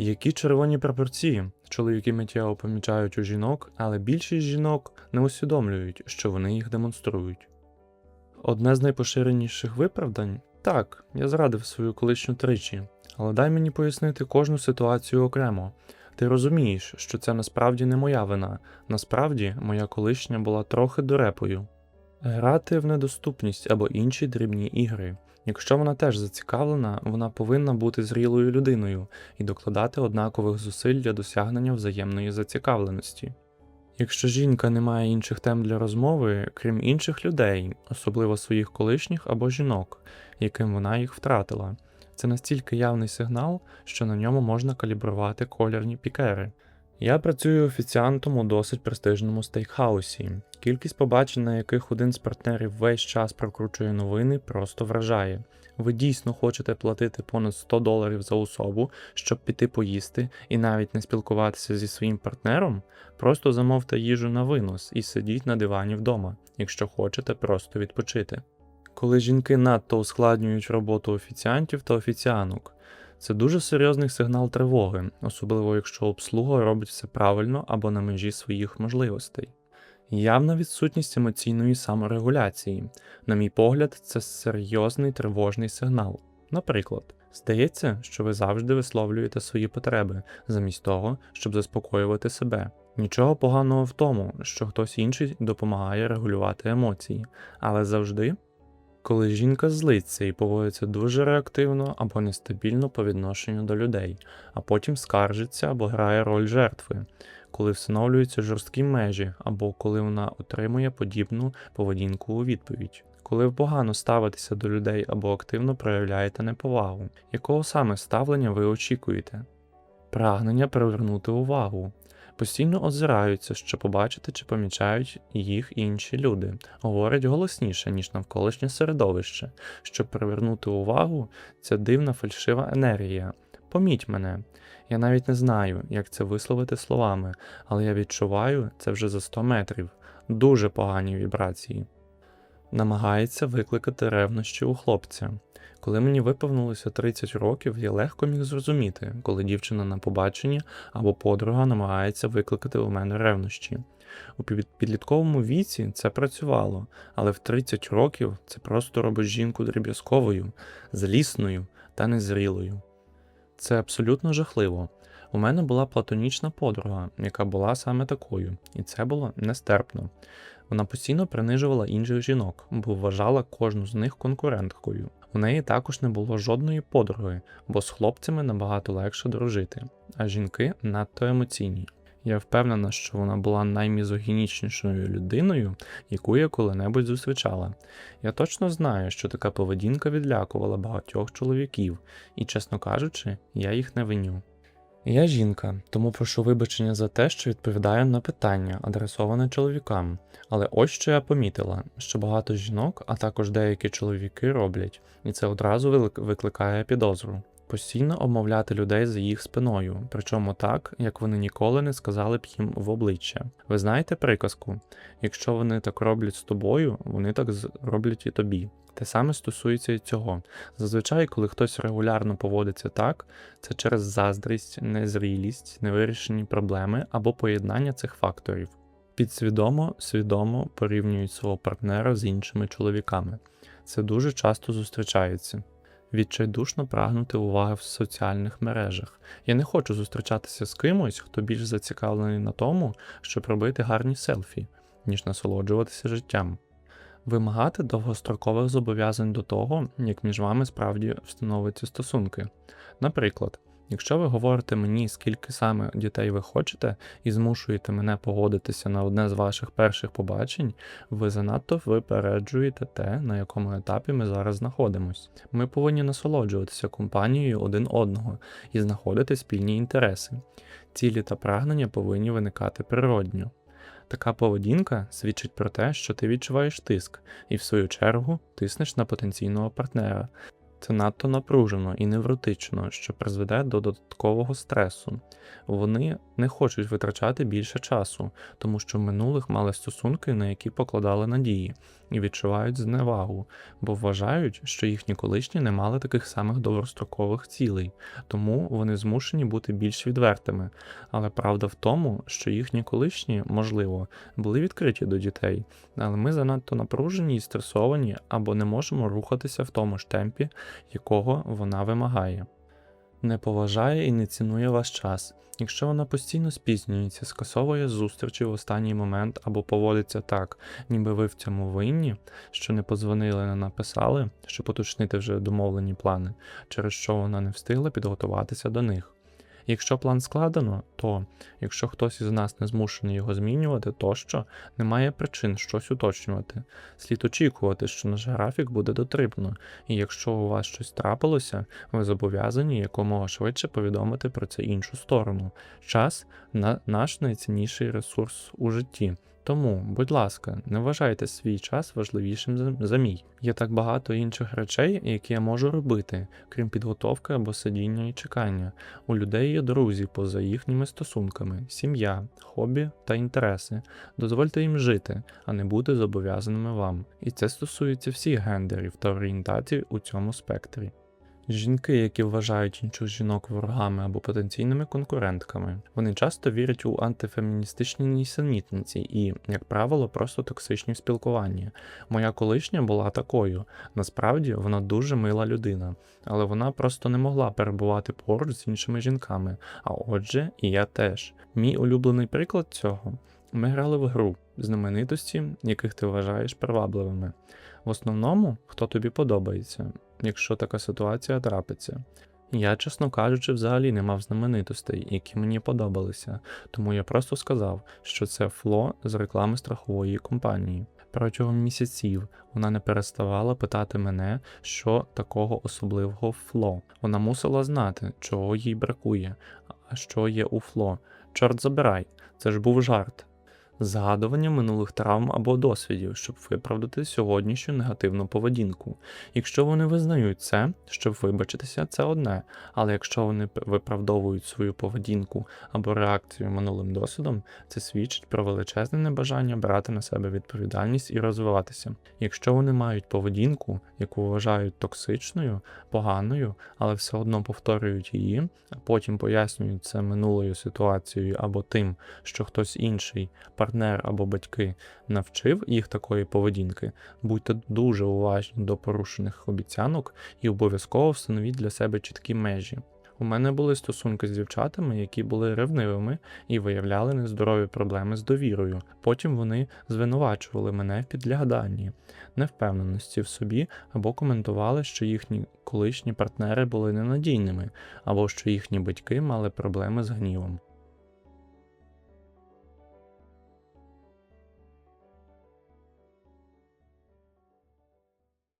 Які червоні прапорці? Чоловіки миттєво помічають у жінок, але більшість жінок не усвідомлюють, що вони їх демонструють. Одне з найпоширеніших виправдань так, я зрадив свою колишню тричі, але дай мені пояснити кожну ситуацію окремо. Ти розумієш, що це насправді не моя вина, насправді моя колишня була трохи дурепою. Грати в недоступність або інші дрібні ігри. Якщо вона теж зацікавлена, вона повинна бути зрілою людиною і докладати однакових зусиль для досягнення взаємної зацікавленості. Якщо жінка не має інших тем для розмови, крім інших людей, особливо своїх колишніх або жінок, яким вона їх втратила, це настільки явний сигнал, що на ньому можна калібрувати колірні пікери. Я працюю офіціантом у досить престижному стейкхаусі. Кількість побачень, на яких один з партнерів весь час прокручує новини, просто вражає. Ви дійсно хочете платити понад 100 доларів за особу, щоб піти поїсти і навіть не спілкуватися зі своїм партнером? Просто замовте їжу на винос і сидіть на дивані вдома, якщо хочете просто відпочити. Коли жінки надто ускладнюють роботу офіціантів та офіціанок, це дуже серйозний сигнал тривоги, особливо якщо обслуга робить все правильно або на межі своїх можливостей. Явна відсутність емоційної саморегуляції, на мій погляд, це серйозний тривожний сигнал. Наприклад, здається, що ви завжди висловлюєте свої потреби, замість того, щоб заспокоювати себе. Нічого поганого в тому, що хтось інший допомагає регулювати емоції, але завжди коли жінка злиться і поводиться дуже реактивно або нестабільно по відношенню до людей, а потім скаржиться або грає роль жертви, коли встановлюються жорсткі межі, або коли вона отримує подібну поведінку у відповідь. Коли ви погано ставитеся до людей або активно проявляєте неповагу, якого саме ставлення ви очікуєте? Прагнення привернути увагу, постійно озираються, щоб побачити чи помічають їх інші люди, говорять голосніше, ніж навколишнє середовище. Щоб привернути увагу, це дивна фальшива енергія. Поміть мене. Я навіть не знаю, як це висловити словами, але я відчуваю це вже за 100 метрів. Дуже погані вібрації. Намагається викликати ревнощі у хлопця. Коли мені виповнилося 30 років, я легко міг зрозуміти, коли дівчина на побаченні або подруга намагається викликати у мене ревнощі. У підлітковому віці це працювало, але в 30 років це просто робить жінку дріб'язковою, злісною та незрілою. Це абсолютно жахливо. У мене була платонічна подруга, яка була саме такою, і це було нестерпно. Вона постійно принижувала інших жінок, бо вважала кожну з них конкуренткою. У неї також не було жодної подруги, бо з хлопцями набагато легше дружити, а жінки надто емоційні. Я впевнена, що вона була наймізогінічнішою людиною, яку я коли-небудь зустрічала. Я точно знаю, що така поведінка відлякувала багатьох чоловіків, і, чесно кажучи, я їх не виню. Я жінка, тому прошу вибачення за те, що відповідаю на питання, адресоване чоловікам. Але ось що я помітила, що багато жінок, а також деякі чоловіки роблять, і це одразу викликає підозру. Постійно обмовляти людей за їх спиною, причому так, як вони ніколи не сказали б їм в обличчя. Ви знаєте приказку? Якщо вони так роблять з тобою, вони так роблять і тобі. Те саме стосується і цього. Зазвичай, коли хтось регулярно поводиться так, це через заздрість, незрілість, невирішені проблеми або поєднання цих факторів. Підсвідомо, свідомо порівнюють свого партнера з іншими чоловіками. Це дуже часто зустрічається. Відчайдушно прагнути уваги в соціальних мережах. Я не хочу зустрічатися з кимось, хто більш зацікавлений на тому, щоб робити гарні селфі, ніж насолоджуватися життям. Вимагати довгострокових зобов'язань до того, як між вами справді встановиться стосунки. Наприклад, якщо ви говорите мені, скільки саме дітей ви хочете, і змушуєте мене погодитися на одне з ваших перших побачень, ви занадто випереджуєте те, на якому етапі ми зараз знаходимось. Ми повинні насолоджуватися компанією один одного і знаходити спільні інтереси. Цілі та прагнення повинні виникати природньо. Така поведінка свідчить про те, що ти відчуваєш тиск, і в свою чергу тиснеш на потенційного партнера. Це надто напружено і невротично, що призведе до додаткового стресу. Вони не хочуть витрачати більше часу, тому що в минулих мали стосунки, на які покладали надії, і відчувають зневагу, бо вважають, що їхні колишні не мали таких самих довгострокових цілей, тому вони змушені бути більш відвертими. Але правда в тому, що їхні колишні, можливо, були відкриті до дітей, але ми занадто напружені і стресовані або не можемо рухатися в тому ж темпі, якого вона вимагає. Не поважає і не цінує ваш час. Якщо вона постійно спізнюється, скасовує зустрічі в останній момент або поводиться так, ніби ви в цьому винні, що не подзвонили, не написали, щоб уточнити вже домовлені плани, через що вона не встигла підготуватися до них. Якщо план складено, то якщо хтось із нас не змушений його змінювати, тощо немає причин щось уточнювати. Слід очікувати, що наш графік буде дотримано, і якщо у вас щось трапилося, ви зобов'язані якомога швидше повідомити про це іншу сторону. Час на наш найцінніший ресурс у житті. Тому, будь ласка, не вважайте свій час важливішим за- мій. Є так багато інших речей, які я можу робити, крім підготовки або сидіння і чекання. У людей є друзі поза їхніми стосунками, сім'я, хобі та інтереси. Дозвольте їм жити, а не бути зобов'язаними вам. І це стосується всіх гендерів та орієнтацій у цьому спектрі. Жінки, які вважають інших жінок ворогами або потенційними конкурентками, вони часто вірять у антифеміністичні нісенітниці і, як правило, просто токсичні в спілкуванні. Моя колишня була такою. Насправді вона дуже мила людина, але вона просто не могла перебувати поруч з іншими жінками. А отже, і я теж. Мій улюблений приклад цього. Ми грали в гру знаменитості, яких ти вважаєш привабливими. В основному, хто тобі подобається, якщо така ситуація трапиться. Я, чесно кажучи, взагалі не мав знаменитостей, які мені подобалися, тому я просто сказав, що це фло з реклами страхової компанії. Протягом місяців вона не переставала питати мене, що такого особливого фло. Вона мусила знати, чого їй бракує, а що є у фло. Чорт забирай, це ж був жарт. Згадування минулих травм або досвідів, щоб виправдати сьогоднішню негативну поведінку. Якщо вони визнають це, щоб вибачитися, це одне. Але якщо вони виправдовують свою поведінку або реакцію минулим досвідом, це свідчить про величезне небажання брати на себе відповідальність і розвиватися. Якщо вони мають поведінку, яку вважають токсичною, поганою, але все одно повторюють її, а потім пояснюють це минулою ситуацією або тим, що хтось інший, партнер або батьки, навчив їх такої поведінки, будьте дуже уважні до порушених обіцянок і обов'язково встановіть для себе чіткі межі. У мене були стосунки з дівчатами, які були ревнивими і виявляли нездорові проблеми з довірою. Потім вони звинувачували мене в підгляданні, невпевненості в собі або коментували, що їхні колишні партнери були ненадійними, або що їхні батьки мали проблеми з гнівом.